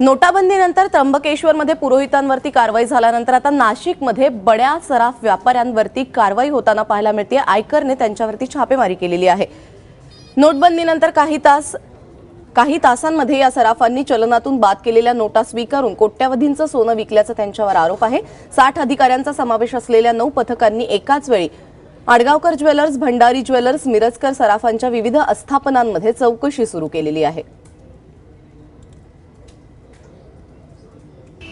नोटाबंदीनंतर त्र्यंबकेश्वरमध्ये पुरोहितांवरती कारवाई झाल्यानंतर आता नाशिकमध्ये बड्या सराफ व्यापाऱ्यांवरती कारवाई होताना पाहायला मिळते आयकरने त्यांच्यावरती छापेमारी केलेली आहे. नोटबंदीनंतर काही तास काही तासांमध्ये या सराफांनी चलनातून बाद केलेल्या नोटा स्वीकारून कोट्यावधींचं सोनं विकल्याचा त्यांच्यावर आरोप आहे. साठ अधिकाऱ्यांचा समावेश असलेल्या नऊ पथकांनी एकाच वेळी आडगावकर ज्वेलर्स भंडारी ज्वेलर्स मिरजकर सराफांच्या विविध आस्थापनांमध्ये चौकशी सुरू केलेली आहे.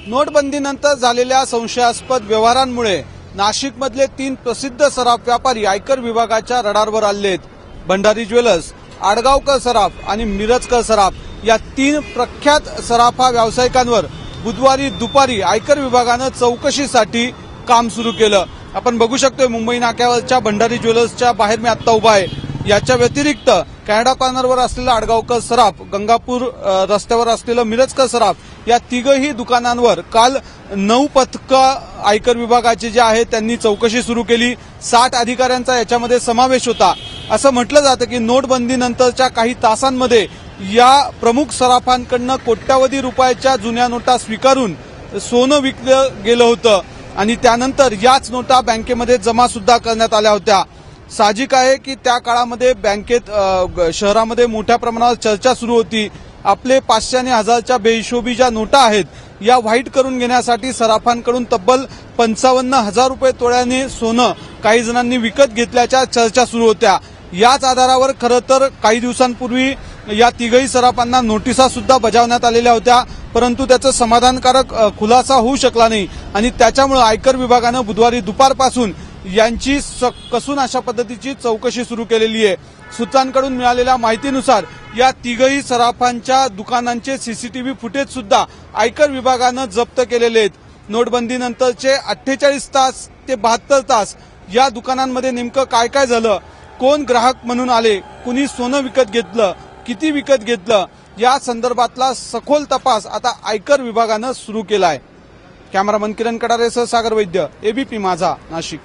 नोटबंदीनंतर झालेल्या संशयास्पद व्यवहारांमुळे नाशिकमधले तीन प्रसिद्ध सराफ व्यापारी आयकर विभागाच्या रडारवर आले आहेत भंडारी ज्वेलर्स आडगावकर सराफ आणि मिरजकर सराफ या तीन प्रख्यात सराफा व्यावसायिकांवर बुधवारी दुपारी आयकर विभागानं चौकशीसाठी काम सुरू केलं. आपण बघू शकतोय मुंबई नाक्यावरच्या भंडारी ज्वेलर्सच्या बाहेर मी आत्ता उभा आहे. याच्या व्यतिरिक्त कॅनडा कॉर्नरवर असलेलं आडगावकर सराफ गंगापूर रस्त्यावर असलेलं मिरजकर सराफ या तिघही दुकानांवर काल नऊ पथक आयकर विभागाचे जे आहे त्यांनी चौकशी सुरू केली. साठ अधिकाऱ्यांचा याच्यामध्ये समावेश होता. असं म्हटलं जातं की नोटबंदीनंतरच्या काही तासांमध्ये या प्रमुख सराफांकडनं कोट्यावधी रुपयाच्या जुन्या नोटा स्वीकारून सोनं विकलं गेलं होतं आणि त्यानंतर याच नोटा बँकेमध्ये जमा सुद्धा करण्यात आल्या होत्या. साहजिक आहे की त्या काळामध्ये बँकेत शहरामध्ये मोठ्या प्रमाणावर चर्चा सुरू होती. आपले पाचशे आणि हजारच्या बेहिशोबी ज्या नोटा आहेत या व्हाईट करून घेण्यासाठी सराफांकडून तब्बल पंचावन्न हजार रुपये तोळ्याने सोनं काही जणांनी विकत घेतल्याच्या चर्चा सुरू होत्या. याच आधारावर खरं तर काही दिवसांपूर्वी या तिघही सराफांना नोटिसा सुद्धा बजावण्यात आलेल्या होत्या परंतु त्याचं समाधानकारक खुलासा होऊ शकला नाही. आणि त्याच्यामुळे आयकर विभागानं बुधवारी दुपारपासून यांची स- कसून अशा पद्धतीची चौकशी सुरू केलेली आहे. सूत्रांकडून मिळालेल्या माहितीनुसार या तिघही सराफांच्या दुकानांचे सीसीटीव्ही फुटेज सुद्धा आयकर विभागानं जप्त केलेले आहेत. नोटबंदीनंतरचे अठ्ठेचाळीस तास ते बहात्तर तास या दुकानांमध्ये नेमकं काय काय झालं? कोण ग्राहक म्हणून आले? कुणी सोनं विकत घेतलं? किती विकत घेतलं? या संदर्भातला सखोल तपास आता आयकर विभागानं सुरू केला आहे कॅमेरामन किरण कडारेसह सागर वैद्य एबीपी माझा नाशिक.